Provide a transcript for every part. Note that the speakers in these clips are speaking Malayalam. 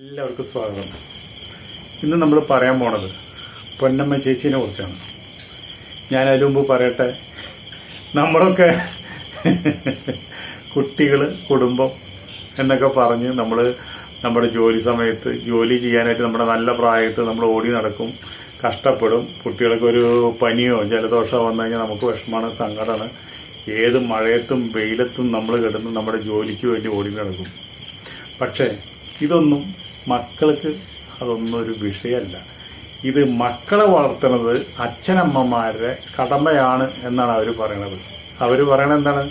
എല്ലാവർക്കും സ്വാഗതം. ഇന്ന് നമ്മൾ പറയാൻ പോണത് പൊന്നമ്മ ചേച്ചീനെ കുറിച്ചാണ്. ഞാൻ അതിനു മുമ്പ് പറയട്ടെ നമ്മളൊക്കെ കുട്ടികൾ കുടുംബം എന്നൊക്കെ പറഞ്ഞ് നമ്മൾ നമ്മുടെ ജോലി സമയത്ത് ജോലി ചെയ്യാനായിട്ട് നമ്മുടെ നല്ല പ്രായത്ത് നമ്മൾ ഓടി നടക്കും കഷ്ടപ്പെടും. കുട്ടികൾക്ക് ഒരു പനിയോ ജലദോഷമോ വന്നു കഴിഞ്ഞാൽ നമുക്ക് വിഷമമാണ് സങ്കടമാണ്. ഏത് മഴയത്തും വെയിലത്തും നമ്മൾ കിടന്ന് നമ്മുടെ ജോലിക്ക് വേണ്ടി ഓടി നടക്കും. പക്ഷേ ഇതൊന്നും മക്കൾക്ക് അതൊന്നും ഒരു വിഷയമല്ല. ഇത് മക്കളെ വളർത്തുന്നത് അച്ഛനമ്മമാരുടെ കടമയാണ് എന്നാണ് അവർ പറയണത്. അവർ പറയണത് എന്താണ്?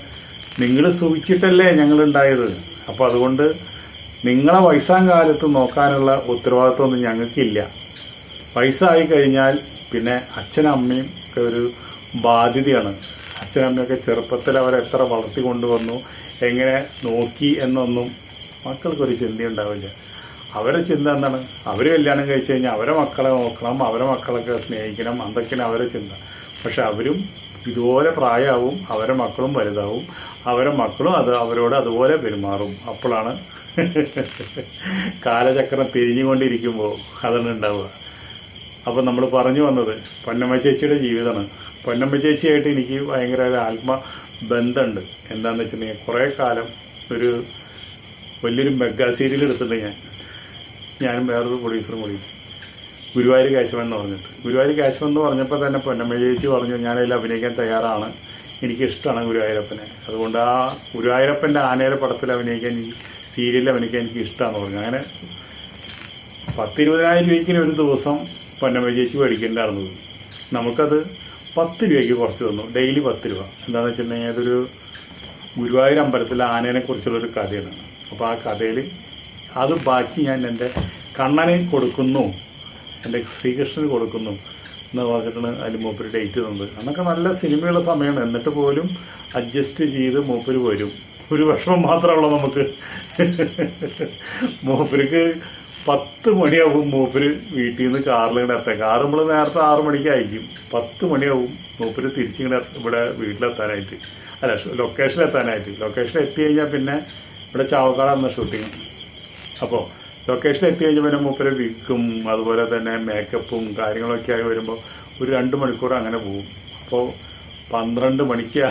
നിങ്ങൾ സൂക്ഷിച്ചിട്ടല്ലേ ഞങ്ങൾ ഉണ്ടായത് അപ്പോൾ അതുകൊണ്ട് നിങ്ങളെ വയസ്സാം കാലത്ത് നോക്കാനുള്ള ഉത്തരവാദിത്വമൊന്നും ഞങ്ങൾക്കില്ല. വയസ്സായി കഴിഞ്ഞാൽ പിന്നെ അച്ഛനമ്മയും ഒക്കെ ഒരു ബാധ്യതയാണ്. അച്ഛനമ്മയൊക്കെ ചെറുപ്പത്തിൽ അവരെത്ര വളർത്തി കൊണ്ടുവന്നു എങ്ങനെ നോക്കി എന്നൊന്നും മക്കൾക്കൊരു ചിന്തയുണ്ടാവില്ല. അവരെ ചിന്ത എന്താണ്? അവർ കല്യാണം കഴിച്ചു കഴിഞ്ഞാൽ അവരെ മക്കളെ നോക്കണം അവരെ മക്കളൊക്കെ സ്നേഹിക്കണം അതൊക്കെയാണ് അവരെ ചിന്ത. പക്ഷെ അവരും ഇതുപോലെ പ്രായമാവും അവരെ മക്കളും വലുതാവും അവരെ മക്കളും അത് അവരോട് അതുപോലെ പെരുമാറും. അപ്പോഴാണ് കാലചക്രം തിരിഞ്ഞുകൊണ്ടിരിക്കുമ്പോൾ അതാണ് ഉണ്ടാവുക. അപ്പം നമ്മൾ പറഞ്ഞു വന്നത് പൊന്നമ്മ ചേച്ചിയുടെ ജീവിതമാണ്. പൊന്നമ്മ ചേച്ചിയായിട്ട് എനിക്ക് ഭയങ്കര ഒരു ആത്മ ബന്ധമുണ്ട് എന്താണെന്ന് വെച്ചിട്ടുണ്ടെങ്കിൽ കുറേ കാലം ഒരു വലിയൊരു മെഗാ സീരിയൽ എടുത്തിട്ടുണ്ട് ഞാൻ. ഞാനും വേറൊരു പ്രൊഡ്യൂസറും കൂടി. ഗുരുവായൂർ കാശവൻ എന്ന് പറഞ്ഞിട്ട്. ഗുരുവായൂർ കാശവൻ എന്ന് പറഞ്ഞപ്പോൾ തന്നെ പൊന്നമ്മ ചേച്ചി പറഞ്ഞു ഞാനതിൽ അഭിനയിക്കാൻ തയ്യാറാണ്. എനിക്കിഷ്ടമാണ് ഗുരുവായൂരപ്പനെ. അതുകൊണ്ട് ആ ഗുരുവായൂരപ്പന്റെ ആനയുടെ പടത്തിൽ അഭിനയിക്കാൻ ഈ സീരിയലിൽ അഭിനയിക്കാൻ എനിക്ക് ഇഷ്ടമാണെന്ന് പറഞ്ഞു. അങ്ങനെ പത്തിരുപതിനായിരം രൂപയ്ക്കിന് ഒരു ദിവസം പൊന്നമ്മ ചേച്ചി മേടിക്കേണ്ടായിരുന്നത് നമുക്കത് പത്ത് രൂപയ്ക്ക് കുറച്ച് തന്നു. ഡെയിലി പത്ത് രൂപ. എന്താണെന്ന് വെച്ചിട്ടുണ്ടെങ്കിൽ അതൊരു ഗുരുവായൂർ അമ്പലത്തിലെ ആനേനെ കുറിച്ചുള്ളൊരു കഥയാണ്. അപ്പോൾ ആ കഥയിൽ. അത് ബാക്കി ഞാൻ എന്റെ കണ്ണനെ കൊടുക്കുന്നു. എന്റെ ശ്രീകൃഷ്ണന് കൊടുക്കുന്നു എന്ന് പറഞ്ഞിട്ടാണ് അതിൽ മൂപ്പര് ഡേറ്റ് തന്നത് അന്നൊക്കെ നല്ല സിനിമയുള്ള സമയമാണ്. എന്നിട്ട് പോലും അഡ്ജസ്റ്റ് ചെയ്ത് മൂപ്പര് വരും. ഒരു വിഷമം മാത്രമുള്ളൂ നമുക്ക്. മൂപ്പർക്ക് പത്ത് മണിയാവും മൂപ്പര് വീട്ടിൽ നിന്ന് കാറിൽ ഇങ്ങനെ എത്താൻ. കാറ് നമ്മൾ നേരത്തെ ആറു മണിക്കായിരിക്കും. പത്ത് മണിയാവും മൂപ്പര് തിരിച്ചിങ്ങനെ ഇവിടെ വീട്ടിലെത്താനായിട്ട്. അല്ല ലൊക്കേഷനിലെത്താനായിട്ട്. ലൊക്കേഷനിൽ എത്തി കഴിഞ്ഞാൽ പിന്നെ ഇവിടെ ചാവക്കാടാണ് ഷൂട്ടിങ് അപ്പോൾ ലൊക്കേഷൻ എത്തി കഴിഞ്ഞാൽ പിന്നെ മൂപ്പര് വിക്കും അതുപോലെ തന്നെ മേക്കപ്പും കാര്യങ്ങളൊക്കെ ആയി വരുമ്പോൾ ഒരു രണ്ട് മണിക്കൂർ അങ്ങനെ പോകും അപ്പോൾ പന്ത്രണ്ട് മണിക്ക്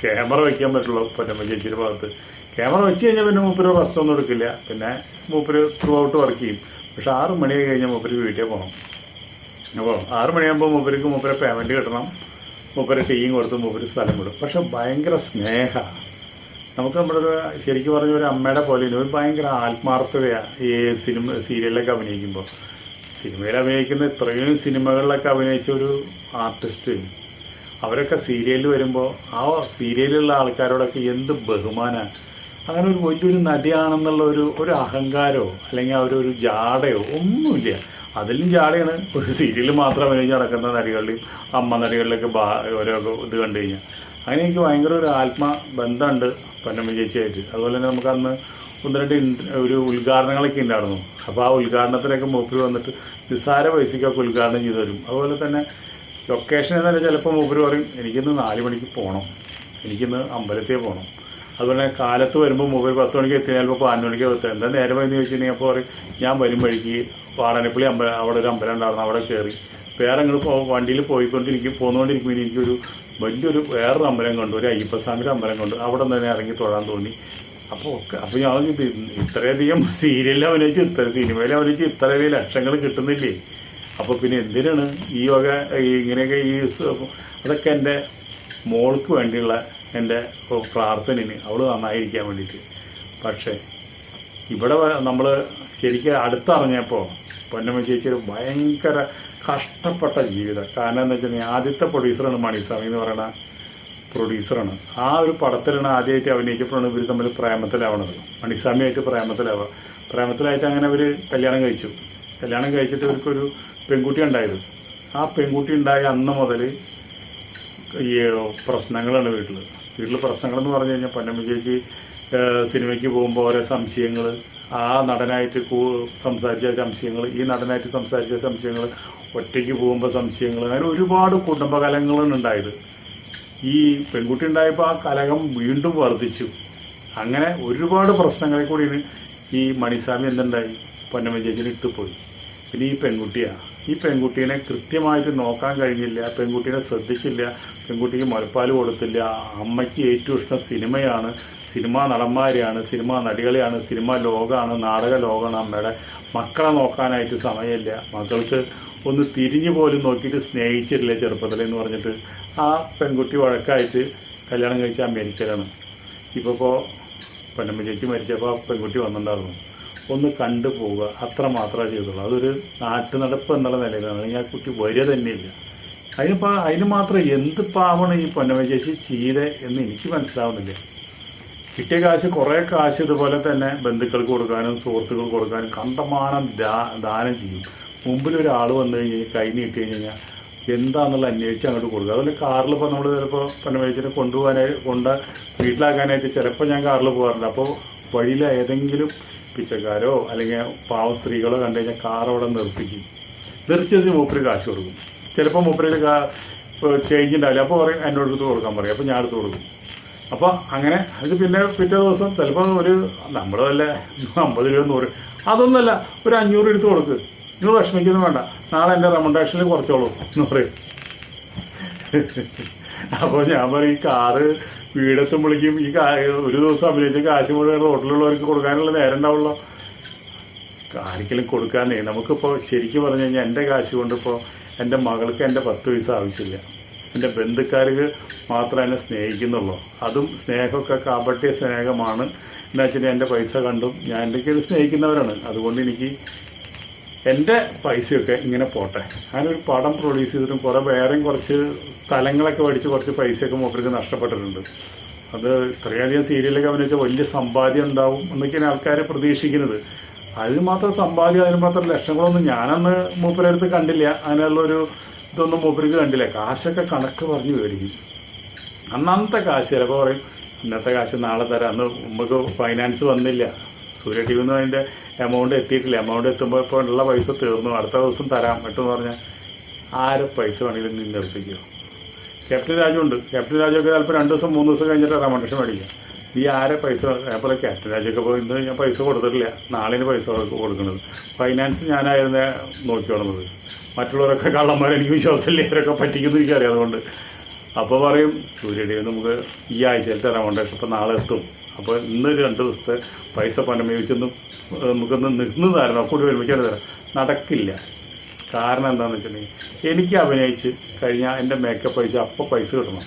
ക്യാമറ വയ്ക്കാൻ പറ്റുള്ളൂ പൊന്നമ്മ ചേച്ചിയുടെ ഭാഗത്ത്. ക്യാമറ വെച്ച് കഴിഞ്ഞാൽ പിന്നെ മൂപ്പര് റെസ്റ്റ് ഒന്നും എടുക്കില്ല. പിന്നെ മൂപ്പര് ത്രൂ ഔട്ട് വർക്ക് ചെയ്യും. പക്ഷെ ആറ് മണി കഴിഞ്ഞാൽ മൂപ്പര് വീട്ടിൽ പോകണം അപ്പോൾ ആറ് മണിയാകുമ്പോൾ മൂപ്പർക്ക് മൂപ്പരെ പേയ്മെന്റ് കിട്ടണം. മൂപ്പര് ടീയും കൊടുത്ത് മൂപ്പര് സ്ഥലം വിടും. പക്ഷെ ഭയങ്കര സ്നേഹ. നമുക്ക് നമ്മുടെ ഒരു ശരിക്കും പറഞ്ഞ ഒരു അമ്മയുടെ പോലെ ഒരു ഭയങ്കര ആത്മാർത്ഥതയാണ് ഈ സിനിമ സീരിയലിലൊക്കെ അഭിനയിക്കുമ്പോൾ സിനിമയിൽ അഭിനയിക്കുന്ന ഇത്രയും സിനിമകളിലൊക്കെ അഭിനയിച്ച ഒരു ആർട്ടിസ്റ്റ് അവരൊക്കെ സീരിയലിൽ വരുമ്പോൾ ആ സീരിയലിലുള്ള ആൾക്കാരോടൊക്കെ എന്ത് ബഹുമാനമാണ് അങ്ങനെ ഒരു വലിയൊരു നടിയാണെന്നുള്ള ഒരു ഒരു അഹങ്കാരമോ അല്ലെങ്കിൽ അവരൊരു ജാടയോ ഒന്നുമില്ല. അതിലും ജാടയാണ്. ഒരു സീരിയലിൽ മാത്രം അഭിനയിച്ച് നടക്കുന്ന നടികളിലും അമ്മ നടികളിലൊക്കെ ഓരോ ഇത് കണ്ടു കഴിഞ്ഞാൽ അങ്ങനെ എനിക്ക് ഭയങ്കര ഒരു ആത്മ ബന്ധമുണ്ട് പൊന്നമ്മ ചേച്ചിയായിട്ട്. അതുപോലെ തന്നെ നമുക്ക് അന്ന് ഒന്ന് രണ്ട് ഒരു ഉദ്ഘാടനങ്ങളൊക്കെ ഉണ്ടായിരുന്നു. അപ്പോൾ ആ ഉദ്ഘാടനത്തിനൊക്കെ മൂപ്പര് വന്നിട്ട് നിസ്സാര പൈസയ്ക്കൊക്കെ ഉദ്ഘാടനം ചെയ്തു തരും. അതുപോലെ തന്നെ ലൊക്കേഷനിൽ തന്നെ ചിലപ്പോൾ മൂപ്പര് പറയും എനിക്കിന്ന് നാല് മണിക്ക് പോകണം എനിക്കിന്ന് അമ്പലത്തിൽ പോകണം അതുപോലെ കാലത്ത് വരുമ്പോൾ മൊബൈൽ പത്ത് മണിക്ക് എത്തി ചിലപ്പോൾ പതിനൊന്ന് മണിക്ക് എത്തുക എന്താ നേരം എന്ന് ചോദിച്ചിട്ടുണ്ടെങ്കിൽ അപ്പോൾ പറയും ഞാൻ വരും വഴിക്ക്. വാടനപ്പള്ളി അമ്പലം അവിടെ ഒരു അമ്പലം ഉണ്ടായിരുന്നു അവിടെ കയറി. വേറെ പോ വണ്ടിയിൽ പോയിക്കൊണ്ടിരിക്കും പോന്നുകൊണ്ടിരിക്കുമ്പോൾ എനിക്കൊരു വലിയൊരു വേറൊരു അമ്പലം കണ്ടു ഒരു അയ്യപ്പസ്വാമിയുടെ അമ്പലം കണ്ടു. അവിടെ തന്നെ ഇറങ്ങി തൊഴാൻ തോന്നി. അപ്പോൾ ഒക്കെ അപ്പോൾ ഞാൻ ഇത്രയധികം സീരിയലിൽ അഭിനയിച്ച് ഇത്ര സിനിമയിൽ അഭിനയിച്ച് ഇത്രയധികം ലക്ഷങ്ങൾ കിട്ടുന്നില്ലേ? അപ്പോൾ പിന്നെ എന്തിനാണ് ഈ വക ഇങ്ങനെയൊക്കെ ഈ അതൊക്കെ എന്റെ മോൾക്ക് വേണ്ടിയുള്ള എന്റെ പ്രാർത്ഥനയിന് അവൾ നന്നായിരിക്കാൻ വേണ്ടിയിട്ട്. പക്ഷേ ഇവിടെ നമ്മൾ ശരിക്കും അടുത്തറിഞ്ഞപ്പോൾ പൊന്നമ്മ ചേച്ചി ഭയങ്കര കഷ്ടപ്പെട്ട ജീവിതം. കാരണം എന്താ വെച്ചിട്ടുണ്ടെങ്കിൽ ആദ്യത്തെ പ്രൊഡ്യൂസറാണ് മണിസ്വാമി എന്ന് പറയുന്ന പ്രൊഡ്യൂസറാണ് ആ ഒരു പടത്തിലാണ് ആദ്യമായിട്ട് അഭിനയിച്ചപ്പോഴാണ് ഇവർ തമ്മിൽ പ്രേമത്തിലാവണത്. മണിസ്വാമിയായിട്ട് പ്രേമത്തിലാവുക പ്രേമത്തിലായിട്ട് അങ്ങനെ അവർ കല്യാണം കഴിച്ചു. കല്യാണം കഴിച്ചിട്ട് ഇവർക്കൊരു പെൺകുട്ടി ഉണ്ടായത്. ആ പെൺകുട്ടി ഉണ്ടായ അന്ന് മുതൽ ഈ പ്രശ്നങ്ങളാണ് വീട്ടിൽ വീട്ടിൽ പ്രശ്നങ്ങളെന്ന് പറഞ്ഞു കഴിഞ്ഞാൽ പൊന്നമ്മച്ചേക്ക് സിനിമയ്ക്ക് പോകുമ്പോൾ ഓരോ സംശയങ്ങൾ ആ നടനായിട്ട് സംസാരിച്ച സംശയങ്ങൾ ഈ നടനായിട്ട് സംസാരിച്ച സംശയങ്ങൾ ഒറ്റയ്ക്ക് പോകുമ്പോൾ സംശയങ്ങൾ അങ്ങനെ ഒരുപാട് കുടുംബകലങ്ങളാണ് ഉണ്ടായത്. ഈ പെൺകുട്ടി ഉണ്ടായപ്പോൾ ആ കലകം വീണ്ടും വർദ്ധിച്ചു. അങ്ങനെ ഒരുപാട് പ്രശ്നങ്ങളെ കൂടിയാണ് ഈ മണിസ്വാമി എന്തുണ്ടായി? പൊന്നമ്മ ഇട്ടുപോയി. പിന്നെ ഈ പെൺകുട്ടിയാണ് ഈ പെൺകുട്ടീനെ കൃത്യമായിട്ട് നോക്കാൻ കഴിഞ്ഞില്ല. പെൺകുട്ടീനെ ശ്രദ്ധിച്ചില്ല. പെൺകുട്ടിക്ക് മുലപ്പാൽ കൊടുത്തില്ല. അമ്മയ്ക്ക് ഏറ്റവും ഇഷ്ടം സിനിമയാണ്. സിനിമാ നടന്മാരെയാണ്. സിനിമാ നടികളെയാണ്. സിനിമാ ലോകമാണ് നാടക ലോകമാണ് അമ്മയുടെ മക്കളെ നോക്കാനായിട്ട് സമയമില്ല. മക്കൾക്ക് ഒന്ന് തിരിഞ്ഞു പോലും നോക്കിയിട്ട് സ്നേഹിച്ചിട്ടില്ല ചെറുപ്പത്തിൽ എന്ന് പറഞ്ഞിട്ട് ആ പെൺകുട്ടി വഴക്കായിട്ട് കല്യാണം കഴിച്ച അമേരിക്കയിലാണ് ഇപ്പോൾ ഇപ്പോൾ പൊന്നമ്മ ചേച്ചി മരിച്ചപ്പോൾ ആ പെൺകുട്ടി വന്നിട്ടുണ്ടായിരുന്നു. ഒന്ന് കണ്ടു പോവുക അത്ര മാത്രമേ ചെയ്തുള്ളൂ. അതൊരു നാട്ടു നടപ്പ് എന്നുള്ള നിലയിലാണ്. ആ കുട്ടി വരിക തന്നെയില്ല അതിനിപ്പോൾ അതിന് മാത്രം എന്ത് പാവണം ഈ പൊന്നമ്മ ചേച്ചി ചെയ്ത എന്ന് എനിക്ക് മനസ്സിലാവുന്നില്ല. കിട്ടിയ കാശ് കുറേ കാശ് ഇതുപോലെ തന്നെ ബന്ധുക്കൾക്ക് കൊടുക്കാനും സുഹൃത്തുക്കൾക്ക് കൊടുക്കാനും കണ്ടമാനം ദാനം ചെയ്യും. മുമ്പിൽ ഒരാൾ വന്നു കഴിഞ്ഞാൽ കൈ നീട്ടി കഴിഞ്ഞ് കഴിഞ്ഞാൽ എന്താണെന്നുള്ള അന്വേഷിച്ച് അങ്ങോട്ട് കൊടുക്കുക. അതുപോലെ കാറിൽ ഇപ്പോൾ നമ്മൾ ചിലപ്പോൾ പൊന്നമേച്ചിനെ കൊണ്ടുപോകാനായി കൊണ്ട് വീട്ടിലാക്കാനായിട്ട് ചിലപ്പോൾ ഞാൻ കാറിൽ പോകാറുണ്ട്. അപ്പോൾ വഴിയിൽ ഏതെങ്കിലും പിച്ചക്കാരോ അല്ലെങ്കിൽ പാവ സ്ത്രീകളോ കണ്ടു കഴിഞ്ഞാൽ കാർ അവിടെ നിർത്തിക്കും. നിർത്തിച്ച് മൂപ്പര് കാശ് കൊടുക്കും. ചിലപ്പോൾ മൂപ്പര് കാ ചേഞ്ച് ഉണ്ടാവില്ല. അപ്പോൾ പറയും എന്നോട് എടുത്ത് കൊടുക്കാൻ പറയും. അപ്പോൾ ഞാൻ എടുത്ത് കൊടുക്കും. അപ്പോൾ അങ്ങനെ അത് പിന്നെ പിറ്റേ ദിവസം ചിലപ്പോൾ ഒരു നമ്മളല്ല അമ്പത് രൂപ നൂറ് അതൊന്നുമല്ല ഒരു അഞ്ഞൂറ് എടുത്ത് കൊടുക്ക്. നിങ്ങൾ വിഷമിക്കുന്നു വേണ്ട. നാളെ എന്റെ റെമണ്ടേഷനിൽ കുറച്ചോളൂ എന്ന് പറയും അപ്പോൾ ഞാൻ പറയും ഈ കാറ് വീടെത്തുമ്പോഴേക്കും ഈ ഒരു ദിവസം അഭിനയിച്ച കാശ് മുഴുവൻ റോട്ടിലുള്ളവർക്ക് കൊടുക്കാനുള്ള നേരം ഉണ്ടാവുള്ളൂ. ആർക്കെങ്കിലും കൊടുക്കാന്നേ നമുക്കിപ്പോൾ ശരിക്കും പറഞ്ഞു കഴിഞ്ഞാൽ എന്റെ കാശ് കൊണ്ടിപ്പോൾ എന്റെ മകൾക്ക് എന്റെ പത്ത് പൈസ ആവശ്യമില്ല. എന്റെ ബന്ധുക്കാർക്ക് മാത്രമേ എന്നെ സ്നേഹിക്കുന്നുള്ളൂ. അതും സ്നേഹമൊക്കെ കാപട്യ സ്നേഹമാണ്. എന്താ വെച്ചാൽ എന്റെ പൈസ കണ്ടും ഞാൻ എന്റെ സ്നേഹിക്കുന്നവരാണ്. അതുകൊണ്ട് എനിക്ക് എന്റെ പൈസയൊക്കെ ഇങ്ങനെ പോട്ടെ. ഞാനൊരു പടം പ്രൊഡ്യൂസ് ചെയ്തിട്ടും കുറേ വേറെയും കുറച്ച് സ്ഥലങ്ങളൊക്കെ മേടിച്ച് കുറച്ച് പൈസയൊക്കെ മൂപ്പർക്ക് നഷ്ടപ്പെട്ടിട്ടുണ്ട്. അത് ഇത്രയധികം സീരിയലൊക്കെ അഭിനയിച്ച വലിയ സമ്പാദ്യം ഉണ്ടാവും എന്നൊക്കെയാണ് ആൾക്കാരെ പ്രതീക്ഷിക്കുന്നത്. അതിന് മാത്രം സമ്പാദ്യം അതിന് മാത്രം ലക്ഷങ്ങളൊന്നും ഞാനന്ന് മൂപ്പരടുത്ത് കണ്ടില്ല. അതിനുള്ളൊരു ഇതൊന്നും മൂപ്പർക്ക് കണ്ടില്ല. കാശൊക്കെ കണക്ക് പറഞ്ഞ് മേടിക്കും. അന്നത്തെ കാശ് ചിലപ്പോൾ പറയും ഇന്നത്തെ കാശ് നാളെ തരാം. അന്ന് നമുക്ക് ഫൈനാൻസ് വന്നില്ല. സൂര്യ ടി വിന്ന് അതിന്റെ എമൗണ്ട് എത്തിയിട്ടില്ല. എമൗണ്ട് എത്തുമ്പോൾ ഇപ്പോൾ ഉള്ള പൈസ തീർന്നു. അടുത്ത ദിവസം തരാം. എന്ന് പറഞ്ഞാൽ ആരെ പൈസ വേണമെങ്കിലും നിന്ന് നിർത്തിക്കോ. ക്യാപ്റ്റൻ രാജു ഉണ്ട്. ക്യാപ്റ്റൻ രാജുവൊക്കെ ചിലപ്പോൾ രണ്ട് ദിവസം മൂന്ന് ദിവസം കഴിഞ്ഞിട്ട് റെമണ്ടേഷൻ മേടിക്കുക. നീ ആരെ പൈസ അതേപോലെ ക്യാപ്റ്റൻ രാജൊക്കെ പോയി ഇന്ന് ഞാൻ പൈസ കൊടുത്തിട്ടില്ല. നാളിന് പൈസ കൊടുക്ക- കൊടുക്കുന്നത്. ഫൈനാൻസ് ഞാനായിരുന്നു നോക്കിയോളുന്നത് മറ്റുള്ളവരൊക്കെ കള്ളന്മാർ എനിക്ക് വിശ്വാസമില്ല. ഇവരൊക്കെ പറ്റിക്കുന്നു എനിക്കറിയാം അതുകൊണ്ട്. അപ്പോൾ പറയും സൂര്യടി നമുക്ക് ഈ ആഴ്ചയിലത്തെ റെമണ്ടേഷൻ ഇപ്പോൾ നാളെ എത്തും. അപ്പോൾ ഇന്ന് രണ്ട് ദിവസത്തെ പൈസ പണമേവിച്ചൊന്നും നമുക്കൊന്ന് നിന്നതായിരുന്നു കൂടി ഒരുമിക്കാൻ തരാം നടക്കില്ല. കാരണം എന്താണെന്ന് വെച്ചിട്ടുണ്ടെങ്കിൽ എനിക്ക് അഭിനയിച്ച് കഴിഞ്ഞാൽ എന്റെ മേക്കപ്പ് അയച്ച് അപ്പോൾ പൈസ കിട്ടണം.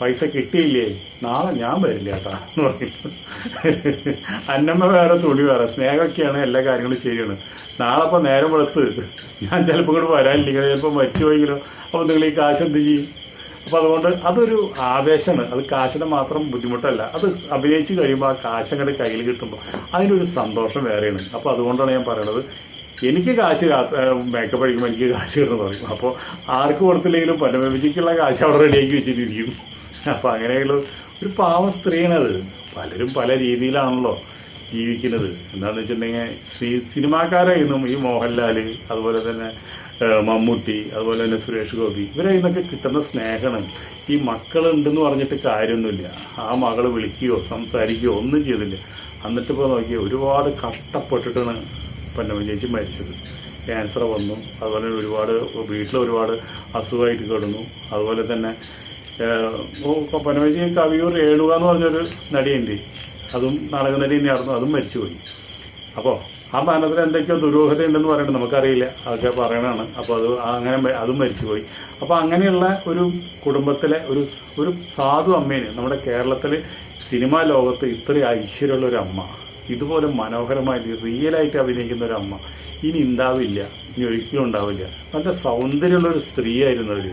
പൈസ കിട്ടിയില്ലേ? നാളെ ഞാൻ വരില്ല കേട്ടാ എന്ന് പറഞ്ഞിട്ട്. അന്നമ്മ വേറെ തുണി വേറെ സ്നേഹമൊക്കെയാണ് എല്ലാ കാര്യങ്ങളും ശരിയാണ് നാളെ അപ്പോൾ നേരം വെളുത്ത്. ഞാൻ ചിലപ്പോൾ ഇങ്ങോട്ട് വരാനില്ലെങ്കിൽ ചിലപ്പോൾ മരിച്ചു പോയെങ്കിലോ അപ്പോൾ നിങ്ങൾ ഈ കാശ് എന്ത് ചെയ്യും? അപ്പോൾ അതുകൊണ്ട് അതൊരു ആവേശമാണ്. അത് കാശിന് മാത്രം ബുദ്ധിമുട്ടല്ല. അത് അഭിനയിച്ച് കഴിയുമ്പോൾ ആ കാശ് അങ്ങോട്ട് കയ്യിൽ കിട്ടുമ്പോൾ അതിനൊരു സന്തോഷം വേറെയാണ്. അപ്പോൾ അതുകൊണ്ടാണ് ഞാൻ പറയുന്നത് എനിക്ക് കാശ് മേക്കപ്പ് അടിക്കുമ്പോൾ എനിക്ക് കാശ് കിട്ടുന്നു പറയും. അപ്പോൾ ആർക്ക് കൊടുത്തില്ലെങ്കിലും പനമേപിച്ചിക്കുള്ള കാശ് അവിടെ റെഡിയാക്കി വെച്ചിട്ടിരിക്കും. അപ്പോൾ അങ്ങനെയുള്ള ഒരു പാവ സ്ത്രീയാണത് പലരും പല രീതിയിലാണല്ലോ ജീവിക്കുന്നത്. എന്താണെന്ന് വെച്ചിട്ടുണ്ടെങ്കിൽ സിനിമാക്കാരായിരുന്നു ഈ മോഹൻലാൽ അതുപോലെ തന്നെ മമ്മൂട്ടി അതുപോലെ തന്നെ സുരേഷ് ഗോപി. ഇവരെ നിന്നൊക്കെ കിട്ടുന്ന സ്നേഹമാണ്. ഈ മക്കളുണ്ടെന്ന് പറഞ്ഞിട്ട് കാര്യമൊന്നുമില്ല. ആ മകൾ വിളിക്കുകയോ സംസാരിക്കുകയോ ഒന്നും ചെയ്തില്ല. എന്നിട്ട് ഇപ്പോൾ നോക്കിയാൽ ഒരുപാട് കഷ്ടപ്പെട്ടിട്ടാണ് പൊന്നമ്മ ചേച്ചി മരിച്ചത്. ക്യാൻസർ വന്നു. അതുപോലെ ഒരുപാട് വീട്ടിൽ ഒരുപാട് അസുഖമായിട്ട് കിടന്നു. അതുപോലെ തന്നെ പൊന്നമ്മച്ചി കവിയൂർ രേണുക എന്ന് പറഞ്ഞൊരു നടിയുണ്ട്. അതും നാടക നടി തന്നെയായിരുന്നു അതും മരിച്ചുപോയി. അപ്പോൾ ആ ബാനത്തിൽ എന്തൊക്കെയോ ദുരൂഹത ഉണ്ടെന്ന് പറയുന്നത് നമുക്കറിയില്ല. അതൊക്കെ പറയണതാണ്. അപ്പോൾ അത് അങ്ങനെ അതും മരിച്ചുപോയി. അപ്പോൾ അങ്ങനെയുള്ള ഒരു കുടുംബത്തിലെ ഒരു ഒരു സാധു അമ്മേന് നമ്മുടെ കേരളത്തിൽ സിനിമാ ലോകത്ത് ഇത്രയും ഐശ്വര്യമുള്ള ഒരു അമ്മ ഇതുപോലെ മനോഹരമായിട്ട് റിയലായിട്ട് അഭിനയിക്കുന്ന ഒരു അമ്മ ഇനി ഉണ്ടാവില്ല ഇനി ഒരിക്കലും ഉണ്ടാവില്ല. നല്ല സൗന്ദര്യമുള്ള ഒരു സ്ത്രീയായിരുന്നു അവർ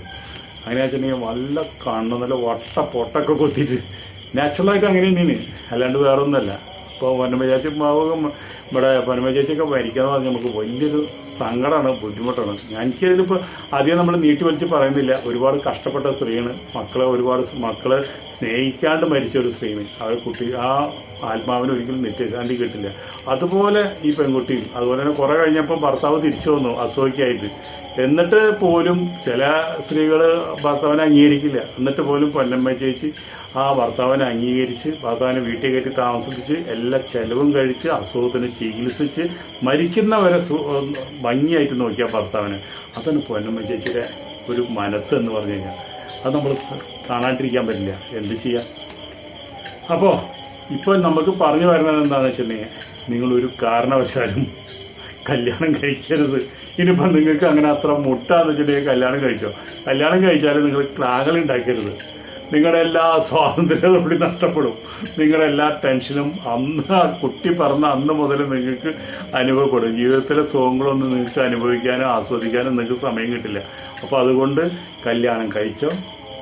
അങ്ങനെ വെച്ചിട്ടുണ്ടെങ്കിൽ നല്ല കണ്ണു നല്ല വട്ട പൊട്ടൊക്കെ കൊത്തിയിട്ട്. നാച്ചുറലായിട്ട് അങ്ങനെ തന്നെയാണ് അല്ലാണ്ട് വേറൊന്നുമല്ല. ഇപ്പോൾ വനമജാതി മാവും ഇവിടെ വനമചാച്ചിയൊക്കെ മരിക്കാന്ന് പറഞ്ഞാൽ നമുക്ക് വലിയൊരു സങ്കടമാണ് ബുദ്ധിമുട്ടാണ്. ഞാൻ എനിക്കതിലിപ്പോൾ അധികം നമ്മൾ നീട്ടി വലിച്ച് പറയുന്നില്ല. ഒരുപാട് കഷ്ടപ്പെട്ട സ്ത്രീയാണ്. മക്കളെ ഒരുപാട് മക്കളെ സ്നേഹിക്കാണ്ട് മരിച്ച ഒരു സ്ത്രീയാണ്. അവർ കുട്ടി ആ ആത്മാവിന് ഒരിക്കലും നിത്യശാന്തി കിട്ടില്ല. അതുപോലെ ഈ പെൺകുട്ടിയും അതുപോലെ തന്നെ കുറെ കഴിഞ്ഞപ്പോൾ ഭർത്താവ് തിരിച്ചു വന്നു അസുഖിക്കായിട്ട് എന്നിട്ട് പോലും ചില സ്ത്രീകൾ ഭർത്താവിനെ അംഗീകരിക്കില്ല. എന്നിട്ട് പോലും പൊന്നമ്മ ചേച്ചി ആ ഭർത്താവിനെ അംഗീകരിച്ച് ഭർത്താവിനെ വീട്ടിൽ കയറ്റി താമസിപ്പിച്ച് എല്ലാ ചെലവും കഴിച്ച് അസുഖത്തിന് ചികിത്സിച്ച് മരിക്കുന്നവരെ ഭംഗിയായിട്ട് നോക്കിയ ഭർത്താവിനെ. അതാണ് പൊന്നമ്മ ചേച്ചിയുടെ ഒരു മനസ്സ് എന്ന് പറഞ്ഞു കഴിഞ്ഞാൽ. അത് നമ്മൾ കാണാണ്ടിരിക്കാൻ പറ്റില്ല. എന്ത് ചെയ്യാം? അപ്പോൾ ഇപ്പോൾ നമുക്ക് പറഞ്ഞു വരുന്നത് എന്താണെന്ന് വെച്ചിട്ടുണ്ടെങ്കിൽ നിങ്ങളൊരു കാരണവശാലും കല്യാണം കഴിക്കരുത്. ഇനിയിപ്പോൾ നിങ്ങൾക്ക് അങ്ങനെ അത്ര മുട്ടാന്ന് വെച്ചിട്ടുണ്ടെങ്കിൽ കല്യാണം കഴിച്ചോ? കല്യാണം കഴിച്ചാലും നിങ്ങൾ ക്ലാകൾ ഉണ്ടാക്കരുത്. നിങ്ങളുടെ എല്ലാ സ്വാതന്ത്ര്യവും കൂടി നഷ്ടപ്പെടും. നിങ്ങളുടെ എല്ലാ ടെൻഷനും അന്ന് കുട്ടി പറഞ്ഞ അന്ന് മുതൽ നിങ്ങൾക്ക് അനുഭവപ്പെടും. ജീവിതത്തിലെ സുഖങ്ങളൊന്നും നിങ്ങൾക്ക് അനുഭവിക്കാനോ ആസ്വദിക്കാനോ നിങ്ങൾക്ക് സമയം കിട്ടില്ല. അപ്പോൾ അതുകൊണ്ട് കല്യാണം കഴിച്ചോ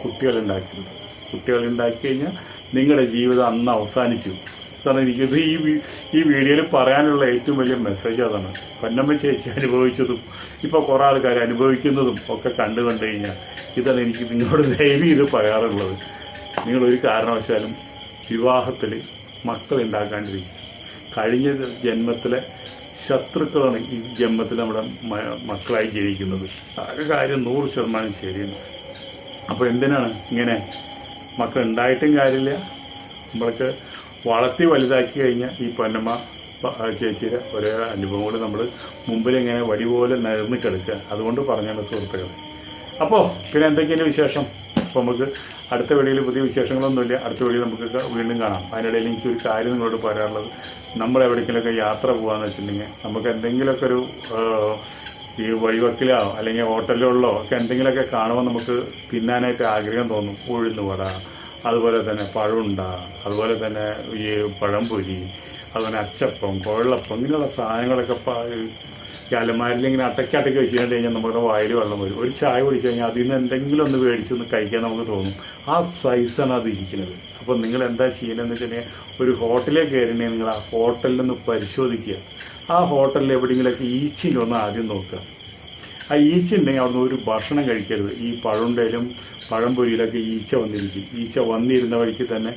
കുട്ടികളുണ്ടാക്കരുത് കുട്ടികളുണ്ടാക്കി കഴിഞ്ഞാൽ നിങ്ങളുടെ ജീവിതം അന്ന് അവസാനിച്ചു. കാരണം എനിക്കത് ഈ ഈ വീഡിയോയിൽ പറയാനുള്ള ഏറ്റവും വലിയ മെസ്സേജ് അതാണ്. പൊന്നമ്മ ചേച്ചി അനുഭവിച്ചതും ഇപ്പോൾ കുറേ ആൾക്കാർ അനുഭവിക്കുന്നതും ഒക്കെ കണ്ടു കണ്ടു കഴിഞ്ഞാൽ ഇതാണ് എനിക്ക് നിങ്ങളോട് ലൈവ് ചെയ്ത് പറയാറുള്ളത്. നിങ്ങളൊരു കാരണവശാലും വിവാഹത്തിൽ മക്കൾ ഉണ്ടാക്കാണ്ടിരിക്കും കഴിഞ്ഞ ജന്മത്തിലെ ശത്രുക്കളാണ് ഈ ജന്മത്തിൽ നമ്മുടെ മക്കളായി ജനിക്കുന്നത് ആ ഒരു കാര്യം നൂറ് ശതമാനം ശരിയാണ്. അപ്പോൾ എന്തിനാണ് ഇങ്ങനെ മക്കൾ ഉണ്ടായിട്ടും കാര്യമില്ല? നമ്മൾക്ക് വളർത്തി വലുതാക്കി കഴിഞ്ഞാൽ ഈ പൊന്നമ്മ ചേച്ചിയുടെ ഒരേ അനുഭവം കൂടി നമ്മൾ മുമ്പിൽ ഇങ്ങനെ വടി പോലെ നിരന്ന് അതുകൊണ്ട് പറഞ്ഞാണ് സുഹൃത്തുക്കൾ അപ്പോൾ പിന്നെ എന്തൊക്കെയാണ് വിശേഷം? അപ്പോൾ നമുക്ക് അടുത്ത വീഡിയോയിൽ പുതിയ വിശേഷങ്ങളൊന്നുമില്ല. അടുത്ത വീഡിയോ നമുക്ക് വീണ്ടും കാണാം. അതിനിടയിൽ എനിക്കൊരു കാര്യം നിങ്ങളോട് പറയാനുള്ളത്. നമ്മൾ എവിടേക്കെങ്കിലൊക്കെ യാത്ര പോകാന്ന് വെച്ചിട്ടുണ്ടെങ്കിൽ നമുക്ക് എന്തെങ്കിലുമൊക്കെ ഒരു ഈ വഴിവക്കിലോ അല്ലെങ്കിൽ ഹോട്ടലുകളിലോ ഒക്കെ എന്തെങ്കിലുമൊക്കെ കാണുമ്പോൾ നമുക്ക് തിന്നാനായിട്ട് ആഗ്രഹം തോന്നും. ഉഴുന്ന് വട അതുപോലെ തന്നെ പഴമുണ്ട അതുപോലെ തന്നെ ഈ പഴംപൊരി അതുപോലെ അച്ചപ്പം കൊഴലപ്പം ഇങ്ങനെയുള്ള സാധനങ്ങളൊക്കെ ഈ അലമാരിൽ ഇങ്ങനെ അട്ടയ്ക്കട്ടയ്ക്ക് വെച്ചിട്ട് കഴിഞ്ഞാൽ നമ്മുടെ വായിൽ വെള്ളം വരും. ഒരു ചായ കുടിച്ചു കഴിഞ്ഞാൽ അതിൽ നിന്ന് എന്തെങ്കിലും ഒന്ന് മേടിച്ചൊന്ന് കഴിക്കാൻ നമുക്ക് തോന്നും. ആ സൈസാണ് അത് ഇരിക്കുന്നത്. അപ്പോൾ നിങ്ങൾ എന്താ ചെയ്യണമെന്ന് വെച്ച് കഴിഞ്ഞാൽ ഒരു ഹോട്ടലിൽ കയറിണെങ്കിൽ നിങ്ങൾ ആ ഹോട്ടലിൽ നിന്ന് പരിശോധിക്കുക. ആ ഹോട്ടലിൽ എവിടെയെങ്കിലുമൊക്കെ ഈച്ചിലൊന്ന് ആദ്യം നോക്കുക. ആ ഈച്ച ഉണ്ടെങ്കിൽ അവിടുന്ന് ഒരു ഭക്ഷണം കഴിക്കരുത്. ഈ പഴമുണ്ടേലും പഴംപൊരിയിലൊക്കെ ഈച്ച വന്നിരിക്കും. ഈച്ച വന്നിരുന്ന വഴിക്ക് തന്നെ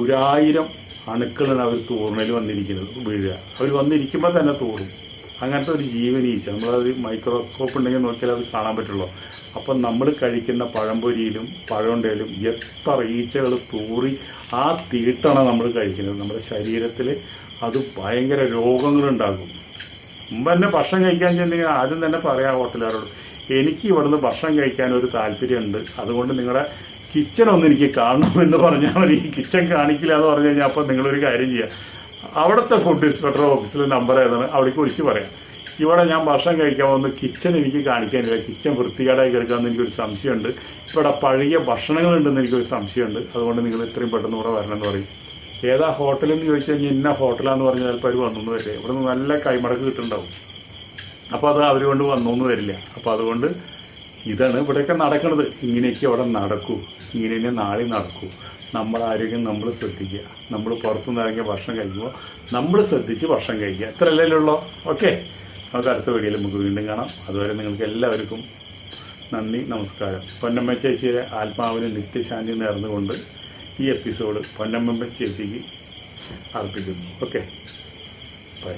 ഒരായിരം അണുക്കളാണ് അവർ തൂർണയിൽ വന്നിരിക്കുന്നത് വീഴുക. അവർ വന്നിരിക്കുമ്പോൾ തന്നെ തൂറും. അങ്ങനത്തെ ഒരു ജീവൻ ഈച്ച നമ്മളത് മൈക്രോസ്കോപ്പ് ഉണ്ടെങ്കിൽ നോക്കിയാൽ അത് കാണാൻ പറ്റുള്ളൂ. അപ്പം നമ്മൾ കഴിക്കുന്ന പഴംപൊരിയിലും പഴമുണ്ടേലും എത്ര ഈച്ചകൾ തൂറി ആ തീട്ടാണ് നമ്മൾ കഴിക്കുന്നത്. നമ്മുടെ ശരീരത്തിൽ അത് ഭയങ്കര രോഗങ്ങളുണ്ടാകും. മുമ്പ് തന്നെ ഭക്ഷണം കഴിക്കാൻ ചെന്നെങ്കിൽ ആദ്യം തന്നെ പറയാം ഹോട്ടലുകാരോട് എനിക്ക് ഇവിടുന്ന് ഭക്ഷണം കഴിക്കാൻ ഒരു താല്പര്യമുണ്ട്. അതുകൊണ്ട് നിങ്ങളുടെ കിച്ചൺ ഒന്ന് എനിക്ക് കാണണമെന്ന് പറഞ്ഞാൽ മതി. കിച്ചൺ കാണിക്കില്ല എന്ന് പറഞ്ഞു കഴിഞ്ഞാൽ അപ്പം നിങ്ങളൊരു കാര്യം ചെയ്യുക അവിടുത്തെ ഫുഡ് ഇൻസ്പെക്ടർ ഓഫീസിലെ നമ്പർ ഏതാണ്? അവിടേക്ക് വിളിച്ച് പറയാം. ഇവിടെ ഞാൻ ഭക്ഷണം കഴിക്കാൻ വന്ന് കിച്ചൺ എനിക്ക് കാണിക്കാനില്ല കിച്ചൺ വൃത്തികേടായി കിടക്കാമെന്ന് എനിക്കൊരു സംശയമുണ്ട്. ഇവിടെ പഴകിയ ഭക്ഷണങ്ങളുണ്ടെന്ന് എനിക്കൊരു സംശയമുണ്ട്. അതുകൊണ്ട് നിങ്ങൾ ഇത്രയും പെട്ടെന്ന് ഇവിടെ വരണം എന്ന് പറയും. ഏതാ ഹോട്ടലെന്ന് ചോദിച്ചു കഴിഞ്ഞാൽ ഇന്ന ഹോട്ടലാന്ന് പറഞ്ഞാൽ ചിലപ്പോൾ അവർ വന്നു വരില്ല? ഇവിടെ നിന്ന് നല്ല കൈമടക്ക് കിട്ടുന്നുണ്ടാവും. അപ്പോൾ അത് അവർ കൊണ്ട് വന്നൊന്നും വരില്ല. അപ്പോൾ അതുകൊണ്ട് ഇതാണ് ഇവിടെയൊക്കെ നടക്കുന്നത് ഇങ്ങനെയൊക്കെ അവിടെ നടക്കൂ. ഇങ്ങനെ നാളെ നടക്കൂ. നമ്മുടെ ആരോഗ്യം നമ്മൾ ശ്രദ്ധിക്കുക. നമ്മൾ പുറത്തുനിന്ന് ഇറങ്ങിയ ഭക്ഷണം കഴിക്കുമ്പോൾ നമ്മൾ ശ്രദ്ധിച്ച് ഭക്ഷണം കഴിക്കുക. എത്ര ഉള്ളൂ ഓക്കെ. നമുക്ക് അടുത്ത വീഡിയോയിൽ നമുക്ക് വീണ്ടും കാണാം. അതുവരെ നിങ്ങൾക്ക് എല്ലാവർക്കും നന്ദി നമസ്കാരം. പൊന്നമ്മ ചേച്ചിയുടെ ആത്മാവിന് നിത്യശാന്തി നേർന്നുകൊണ്ട് ഈ എപ്പിസോഡ് പൊന്നമ്മ ചേച്ചിക്ക് അർപ്പിക്കുന്നു. ഓക്കെ. ബൈ.